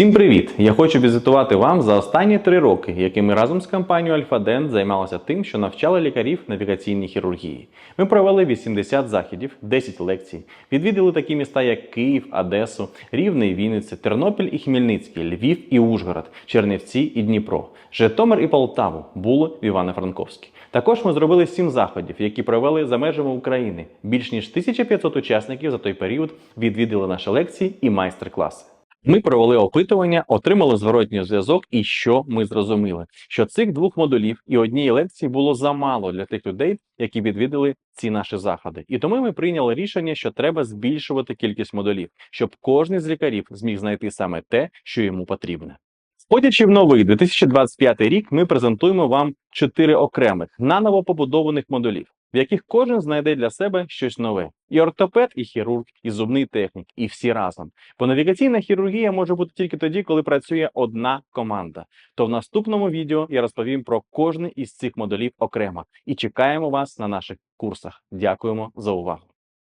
Всім привіт! Я хочу візитувати вам за останні три роки, які ми разом з компанією Альфа-Дент займалися тим, що навчали лікарів навігаційній хірургії. Ми провели 80 заходів, 10 лекцій, відвідали такі міста, як Київ, Одесу, Рівне і Вінниця, Тернопіль і Хмельницький, Львів і Ужгород, Чернівці і Дніпро, Житомир і Полтаву, Було в Івано-Франковській. Також ми зробили 7 заходів, які провели за межами України. Більш ніж 1500 учасників за той період відвідали наші лекції і майстер-класи. Ми провели опитування, отримали зворотній зв'язок, і що ми зрозуміли, що цих двох модулів і однієї лекції було замало для тих людей, які відвідали ці наші заходи. І тому ми прийняли рішення, що треба збільшувати кількість модулів, щоб кожен з лікарів зміг знайти саме те, що йому потрібне. Входячи в новий 2025 рік, ми презентуємо вам чотири окремих наново побудованих модулів, в яких кожен знайде для себе щось нове: і ортопед, і хірург, і зубний технік, і всі разом. Бо навігаційна хірургія може бути тільки тоді, коли працює одна команда. То в наступному відео я розповім про кожний із цих модулів окремо і чекаємо вас на наших курсах. Дякуємо за увагу.